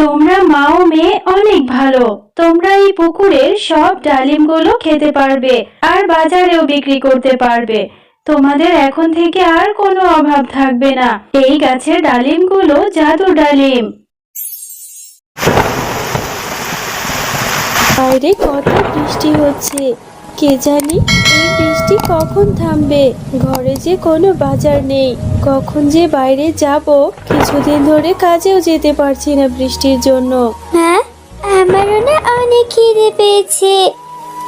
তোমরা মা ও মেয়ে অনেক ভালো। তোমরা এই পুকুরের সব ডালিমগুলো খেতে পারবে আর বাজারেও বিক্রি করতে পারবে। তোমাদের এখন থেকে আর কোনো অভাব থাকবে না। এই গাছের ডালিমগুলো জাদু ডালিম। বাইরে কত বৃষ্টি হচ্ছে। কে জানি এই বৃষ্টি কখন থামবে? ঘরে যে কোনো বাজার নেই। কখন যে বাইরে যাব কিছুদিন ধরে কাজেও যেতে পারছি না বৃষ্টির জন্য। মা আমারও না অনেক খিদে পেয়েছে।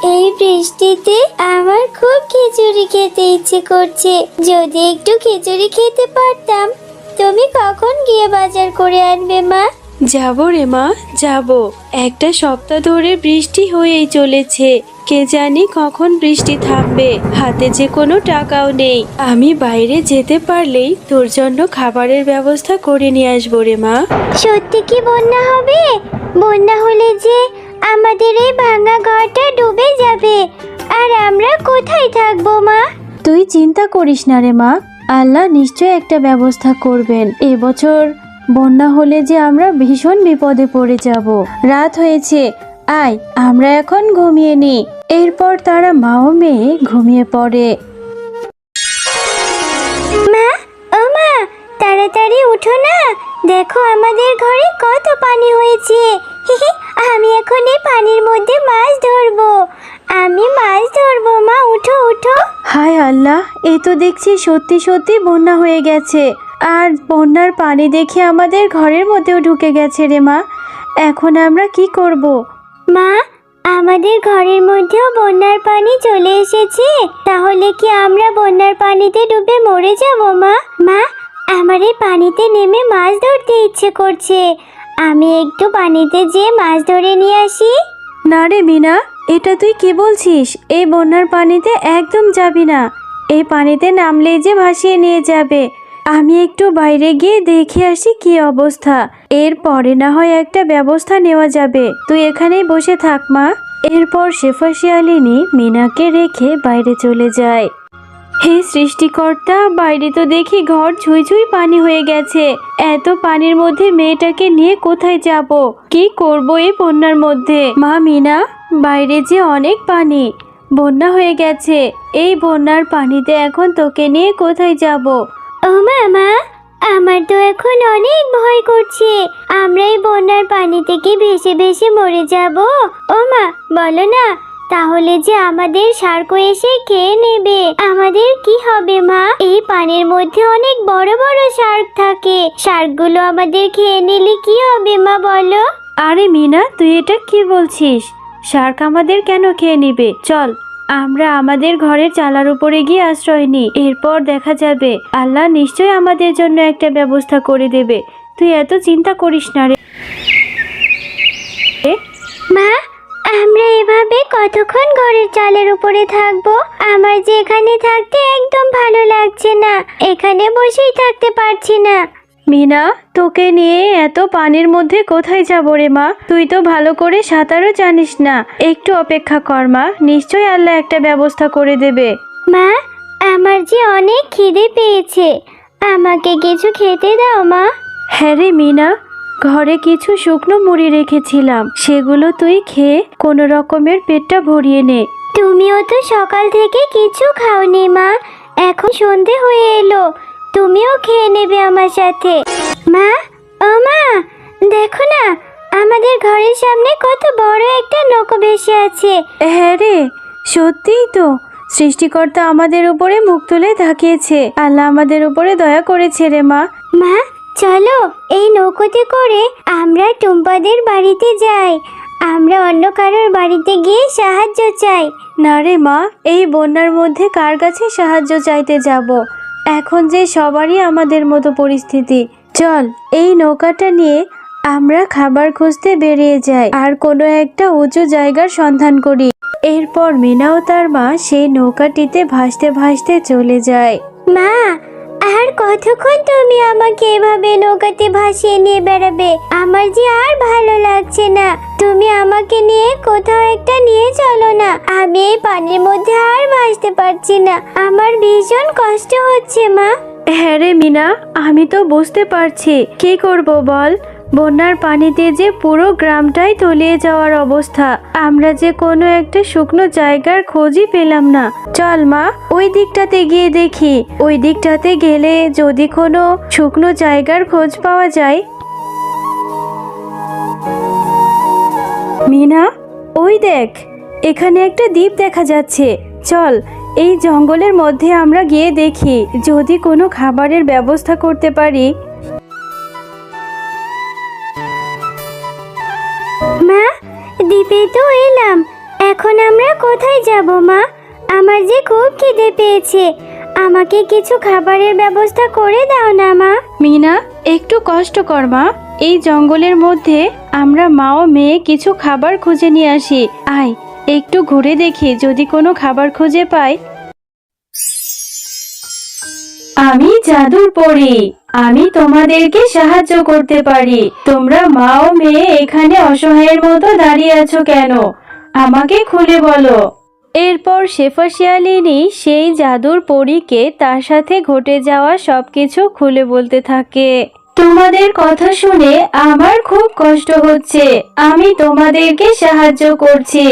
এই বৃষ্টিতে আমার খুব খিচুড়ি খেতে ইচ্ছে করছে। যদি একটু খিচুড়ি খেতে পারতাম তুমি কখন গিয়ে বাজার করে আনবে মা? যাব রে মা যাব। একটা সপ্তাহ ধরে বৃষ্টি হয়েই চলেছে। কে জানি কখন বৃষ্টি থামবে হাতে যে কোনো টাকাও নেই। আমি বাইরে যেতে পারলেই তোর জন্য খাবারের ব্যবস্থা করে নিয়ে আসব রে মা। সত্যি কি বন্যা হবে? বন্যা হলে যে আমাদের এই ভাঙা ঘরটা ডুবে যাবে। আর আমরা কোথায় থাকব মা? তুই চিন্তা করিস না রে মা আল্লাহ নিশ্চয় একটা ব্যবস্থা করবেন। এবছর বন্যা হলে যে আমরা ভীষণ বিপদে পড়ে যাব। রাত হয়েছে আয় আমরা এখন ঘুমিয়ে নি এরপর তারা মা ও মেয়ে ঘুমিয়ে পড়ে। মা ও মা তাড়াতাড়ি উঠো না। দেখো আমাদের ঘরে কত পানি হয়েছে। আমি এখন এই পানির মধ্যে মাছ ধরবো। আমি মাছ ধরবো মা উঠো উঠো। হায় আল্লাহ এ তো দেখছি সত্যি সত্যি বন্যা হয়ে গেছে। আর বন্যার পানি দেখে আমাদের ঘরের মধ্যেও ঢুকে গেছে রে মা। এখন আমরা কি করব। মা আমাদের ঘরের মধ্যেও বন্যার পানি চলে এসেছে। তাহলে কি আমরা বন্যার পানিতে ডুবে মরে যাব, মা? মা, আমার এই পানিতে নেমে মাছ ধরতে ইচ্ছে করছে। আমি একটু পানিতে যেয়ে মাছ ধরে নিয়ে আসি। না রে মিনা, এটা তুই কি বলছিস? এই বন্যার পানিতে একদম যাবি না। এই পানিতে নামলেই যে ভাসিয়ে নিয়ে যাবে। আমি একটু বাইরে গিয়ে দেখে আসি কি অবস্থা। এরপরে না হয় একটা ব্যবস্থা নেওয়া যাবে। তুই এখানেই বসে থাক, মা। এরপর শেফা শিয়ালিনী মিনাকে রেখে বাইরে চলে যায়। হে সৃষ্টিকর্তা, বাইরে তো দেখি ঘর ছুঁই ছুঁই পানি হয়ে গেছে। এত পানির মধ্যে মেয়েটাকে নিয়ে কোথায় যাব? কি করব এই বন্যার মধ্যে? মা মিনা, বাইরে যে অনেক পানি, বন্যা হয়ে গেছে। এই বন্যার পানিতে এখন তোকে নিয়ে কোথায় যাব? ও মামা আমার তো এখন অনেক ভয় করছে। আমরা এই বন্যার পানি থেকে ভেসে ভেসে মরে যাব। ও মা, বলো না, তাহলে যে আমাদের সার্কো এসে খেয়ে নেবে? আমাদের কি হবে মা? এই পানির মধ্যে অনেক বড় বড় শার্ক থাকে। শার্কগুলো আমাদের খেয়ে নিলে কি হবে মা, বলো? আরে মিনা, তুই এটা কি বলছিস? শার্ক আমাদের কেন খেয়ে নিবে? চল। আমরা আমাদের ঘরের চালার উপরে গিয়ে আশ্রয় নিই। এরপর দেখা যাবে, আল্লাহ নিশ্চয় আমাদের জন্য একটা ব্যবস্থা করে দেবে। তুই এত চিন্তা করিস না রে। মা, আমরা এভাবে কতক্ষণ ঘরের চালের উপরে থাকব? আমার যে এখানে থাকতে একদম ভালো লাগছে না। এখানে বসেই থাকতে পারছি না। মিনা তোকে নিয়ে এত পানির মধ্যে কোথায় যাব রে মা? তুই তো ভালো করে সাঁতারও জানিস না। একটু অপেক্ষা কর মা নিশ্চয় আল্লাহ একটা ব্যবস্থা করে দেবে। মা আমার যে অনেক খিদে পেয়েছে। আমাকে কিছু খেতে দাও মা। হ্যাঁ রে মিনা ঘরে কিছু শুকনো মুড়ি রেখেছিলাম। সেগুলো তুই খেয়ে কোনো রকমের পেটটা ভরিয়ে নে। তুমিও তো সকাল থেকে কিছু খাওনি মা। এখন সন্ধে হয়ে এলো। তুমিও খেয়ে নেবে আমার সাথে। মা ও মা দেখো না আমাদের ঘরের সামনে কত বড় একটা নৌকো ভেসে আছে। হ্যাঁ রে সত্যিই তো। সৃষ্টিকর্তা আমাদের উপরে মুখ তুলে তাকিয়েছে। আল্লাহ আমাদের উপরে দয়া করেছে রে মা। মা চলো এই নৌকোতে করে আমরা টুম্পাদের বাড়িতে যাই। আমরা অন্য কারোর বাড়িতে গিয়ে সাহায্য চাই। না রে মা এই বন্যার মধ্যে কার কাছে সাহায্য চাইতে যাব? এখন যে সবারই আমাদের মতো পরিস্থিতি। চল, এই নৌকাটা নিয়ে আমরা খাবার খুঁজতে বেরিয়ে যাই আর কোনো একটা উঁচু জায়গার সন্ধান করি। এরপর মিনা ও তার মা সেই নৌকাটিতে ভাসতে ভাসতে চলে যায়। মা কতক্ষণ তুমি আমাকে এভাবে নৌকাতে ভাসিয়ে নিয়ে বেড়াবে? আমার যে আর ভালো লাগছে না। তুমি আমাকে নিয়ে কোথাও একটা নিয়ে চলো না। আমি এই পানির মধ্যে আর ভাসতে পারছি না। আমার ভীষণ কষ্ট হচ্ছে, মা। হ্যাঁ রে মিনা, আমি তো বুঝতে পারছি। কি করব বল? বন্যার পানিতে যে পুরো গ্রামটাই তলিয়ে যাওয়ার অবস্থা। আমরা যে কোনো একটা শুকনো জায়গার খোঁজই পেলাম না। চল মা, ওই দিকটাতে গিয়ে দেখি। ওই দিকটাতে গেলে যদি কোনো শুকনো জায়গার খোঁজ পাওয়া যায়। মিনা, ওই দেখ, এখানে একটা দ্বীপ দেখা যাচ্ছে। চল, এই জঙ্গলের মধ্যে আমরা গিয়ে দেখি। যদি কোনো খাবারের ব্যবস্থা করতে পারি। তো এলাম এখন আমরা কোথায় যাব মা? আমার যে খুব খিদে পেয়েছে। আমাকে কিছু খাবারের ব্যবস্থা করে দাও না মা। মিনা একটু কষ্ট কর মা। এই জঙ্গলের মধ্যে আমরা মা ও মেয়ে কিছু খাবার খুঁজে নিয়ে আসি। আয় একটু ঘুরে দেখি যদি কোনো খাবার খুঁজে পাই। আমি জাদুর পড়ি আমি তোমাদেরকে সাহায্য করতে পারি। তোমরা মা ও মেয়ে এখানে অসহায়ের মতো দাঁড়িয়ে আছো কেন? আমাকে খুলে বলো। এরপর শেফা শিয়ালিনী সেই জাদুর পরীকে তার সাথে ঘটে যাওয়া সবকিছু খুলে বলতে থাকে। তোমাদের কথা শুনে আমার খুব কষ্ট হচ্ছে। আমি তোমাদেরকে সাহায্য করছি।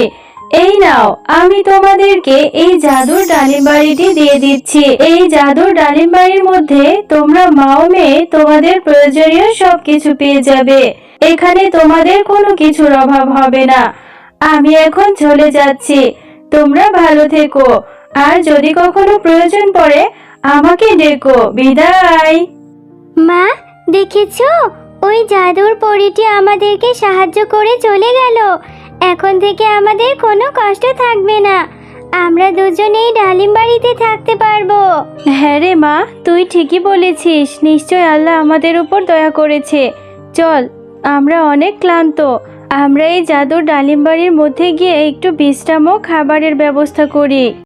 এই নাও আমি তোমাদেরকে এই জাদুর ডালিম বাড়িটি দিয়ে দিচ্ছি। এই জাদুর ডালিম বাড়ির মধ্যে তোমরা মাও মেয়ে তোমাদের প্রয়োজনীয় সবকিছু পেয়ে যাবে। এখানে তোমাদের কোনো কিছুর অভাব হবে না। আমি এখন চলে যাচ্ছি। তোমরা ভালো থেকো। আর যদি কখনো প্রয়োজন পড়ে আমাকে ডেকো। বিদায়। মা দেখেছ? ওই জাদুর পরীটি আমাদেরকে সাহায্য করে চলে গেল। এখন থেকে আমাদের কোনো কষ্ট থাকবে না। আমরা দুজনেই ডালিম বাড়িতে থাকতে পারব। হ্যাঁ রে মা তুই ঠিকই বলেছিস। নিশ্চয় আল্লাহ আমাদের উপর দয়া করেছে। চল আমরা অনেক ক্লান্ত। আমরা এই জাদুর ডালিম বাড়ির মধ্যে গিয়ে একটু বিশ্রাম ও খাবারের ব্যবস্থা করি।